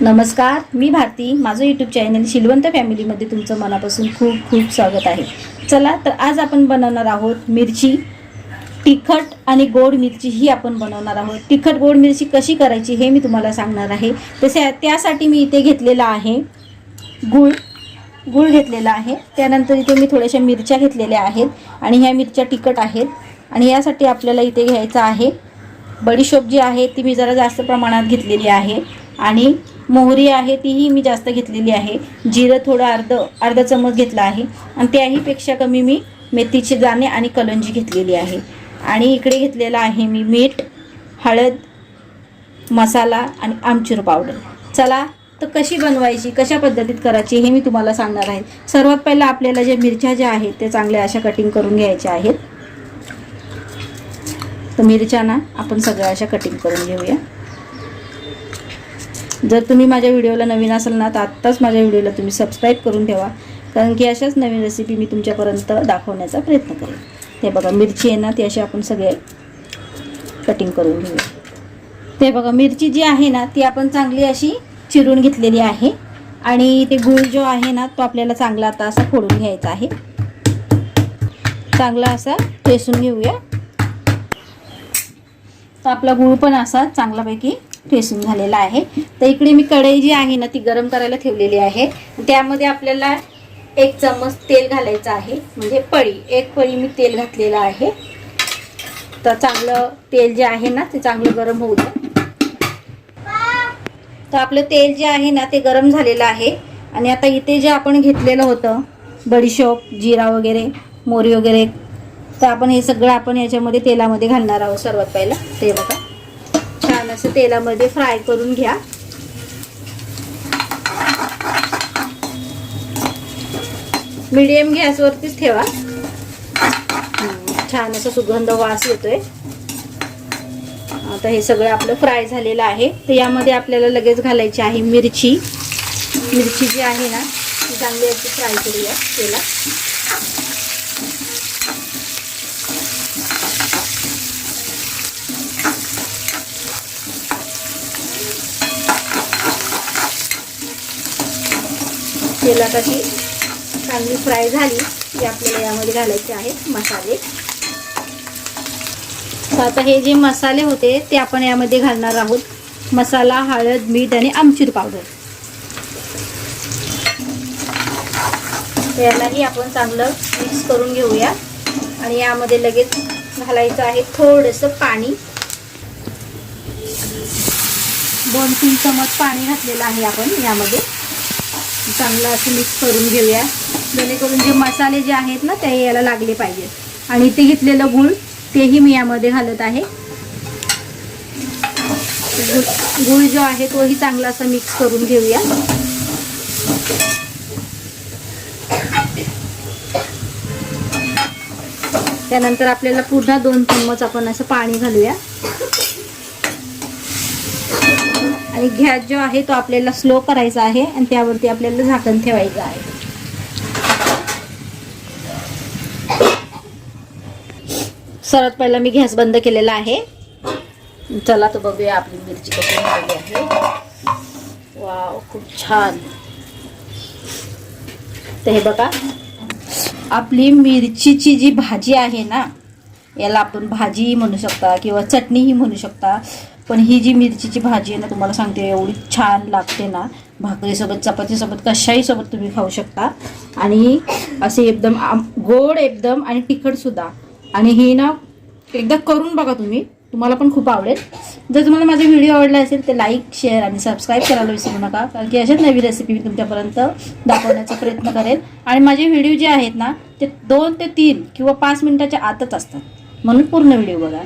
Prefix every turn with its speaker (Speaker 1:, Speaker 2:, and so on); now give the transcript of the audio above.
Speaker 1: नमस्कार मी भारती. माझं YouTube channel Shilwant फॅमिलीमध्ये तुमचं मनापासून खूप खूप स्वागत आहे. चला तर आज आपण बनवणार आहोत मिरची तिखट आणि गोड मिरची ही आपण बनवणार आहोत. तिखट गोड मिरची कशी करायची हे मी तुम्हाला सांगणार आहे. तसे त्यासाठी मी इथे घेतलेला आहे गूळ. गूळ घेतलेला आहे. त्यानंतर इथे मी थोड्याशा मिरच्या घेतलेल्या आहेत आणि ह्या मिरच्या तिखट आहेत. आणि यासाठी आपल्याला इथे घ्यायचं आहे बडीशोप जी आहे ती मी जरा जास्त प्रमाणात घेतलेली आहे. आणि मोहरी आहे तीही मी जास्त घेतलेली आहे. जिरं थोडं अर्ध अर्धा चमच घेतला आहे. आणि त्याहीपेक्षा कमी मी मेथीचे दाणे आणि कलंजी घेतलेली आहे. आणि इकडे घेतलेला आहे मी मीठ हळद मसाला आणि आमचूर पावडर. चला तर कशी बनवायची कशा पद्धतीत करायची हे मी तुम्हाला सांगणार आहे. सर्वात पहिलं आपल्याला ज्या मिरच्या ज्या आहेत त्या चांगल्या अशा कटिंग करून घ्यायच्या आहेत. तर मिरच्या ना आपण सगळ्या अशा कटिंग करून घेऊया. जर तुम्ही माझ्या व्हिडिओला नवीन असाल ना तर आत्ताच माझ्या व्हिडिओला तुम्ही सबस्क्राईब करून ठेवा. कारण की अशाच नवीन रेसिपी मी तुमच्यापर्यंत दाखवण्याचा प्रयत्न करेन. ते बघा मिरची आहे ना ती अशी आपण सगळे कटिंग करून घेऊया. ते बघा मिरची जी आहे ना ती आपण चांगली अशी चिरून घेतलेली आहे. आणि ते गुळ जो आहे ना तो आपल्याला चांगला आता असा फोडून घ्यायचा आहे. चांगला असा ठेसून घेऊया. आपला गूळ पण असा चांगल्यापैकी ठेसून झालेला आहे. तर इकडे मी कढई जी आहे ना ती गरम करायला ठेवलेली आहे. त्यामध्ये आपल्याला एक चम्मच तेल घालायचं आहे. म्हणजे पळी. एक पळी मी तेल घातलेलं आहे. तर चांगलं तेल जे आहे ना ते चांगलं गरम होऊ द्या तर आपलं तेल जे आहे ना ते गरम झालेलं आहे. आणि आता इथे जे आपण घेतलेलं होतं बडीशोप जिरा वगैरे मोरी वगैरे तर आपण हे सगळं आपण याच्यामध्ये तेलामध्ये घालणार आहोत सर्वात पहिला. ते बघा. असं तेलामध्ये फ्राय करून घ्या. मिडियम गॅसवरतीच ठेवा. छान असा सुगंध वास येतोय. आता हे सगळं आपलं फ्राय झालेलं आहे. तर यामध्ये आपल्याला लगेच घालायची आहे मिरची. मिरची जी आहे ना ती चांगली अशी फ्राय करूया तेला तेलात अशी चांगली फ्राय झाली. की आपल्याला यामध्ये घालायचे आहेत मसाले. तर आता हे जे मसाले होते ते आपण यामध्ये घालणार आहोत. मसाला हळद मीठ आणि आमचूर पावडर. यालाही आपण चांगलं मिक्स करून घेऊया. आणि यामध्ये लगेच घालायचं आहे थोडंसं पाणी. दोन तीन चमच पाणी घातलेलं आहे आपण यामध्ये. चांगलं असं मिक्स करून घेऊया. जेणेकरून जे मसाले जे आहेत ना ते याला लागले पाहिजेत. आणि ते घेतलेलं गूळ तेही मी यामध्ये घालत आहे. गूळ गूळ जो आहे तोही चांगला असा मिक्स करून घेऊया. त्यानंतर आपल्याला पुन्हा दोन चम्मच आपण असं पाणी घालूया. आणि गॅस जो आहे तो आपल्याला स्लो करायचा आहे आणि त्यावरती आपल्याला झाकण ठेवायचं आहे. सर्वात पहिला मी गॅस बंद केलेला आहे. चला तर बघूया आपली मिरची कशी झालेली आहे. वाव खूप छान. तर हे बघा आपली मिरचीची जी भाजी आहे ना याला आपण भाजी म्हणू शकता किंवा चटणीही म्हणू शकता. पण ही जी मिरचीची भाजी आहे ना तुम्हाला सांगते एवढी छान लागते ना. भाकरीसोबत चपातीसोबत कशाही सोबत तुम्ही खाऊ शकता. आणि असे एकदम गोड एकदम आणि तिखटसुद्धा आणि ही ना एकदा करून बघा तुम्ही. तुम्हाला पण खूप आवडेल. जर तुम्हाला माझा व्हिडिओ आवडला असेल तर लाईक शेअर आणि सबस्क्राईब करायला विसरू नका. कारण की अशाच नवी रेसिपी मी तुमच्यापर्यंत दाखवण्याचा प्रयत्न करेल. आणि माझे व्हिडिओ जे आहेत ना ते दोन ते तीन किंवा पाच मिनिटाच्या आतच असतात. म्हणून पूर्ण व्हिडिओ बघा.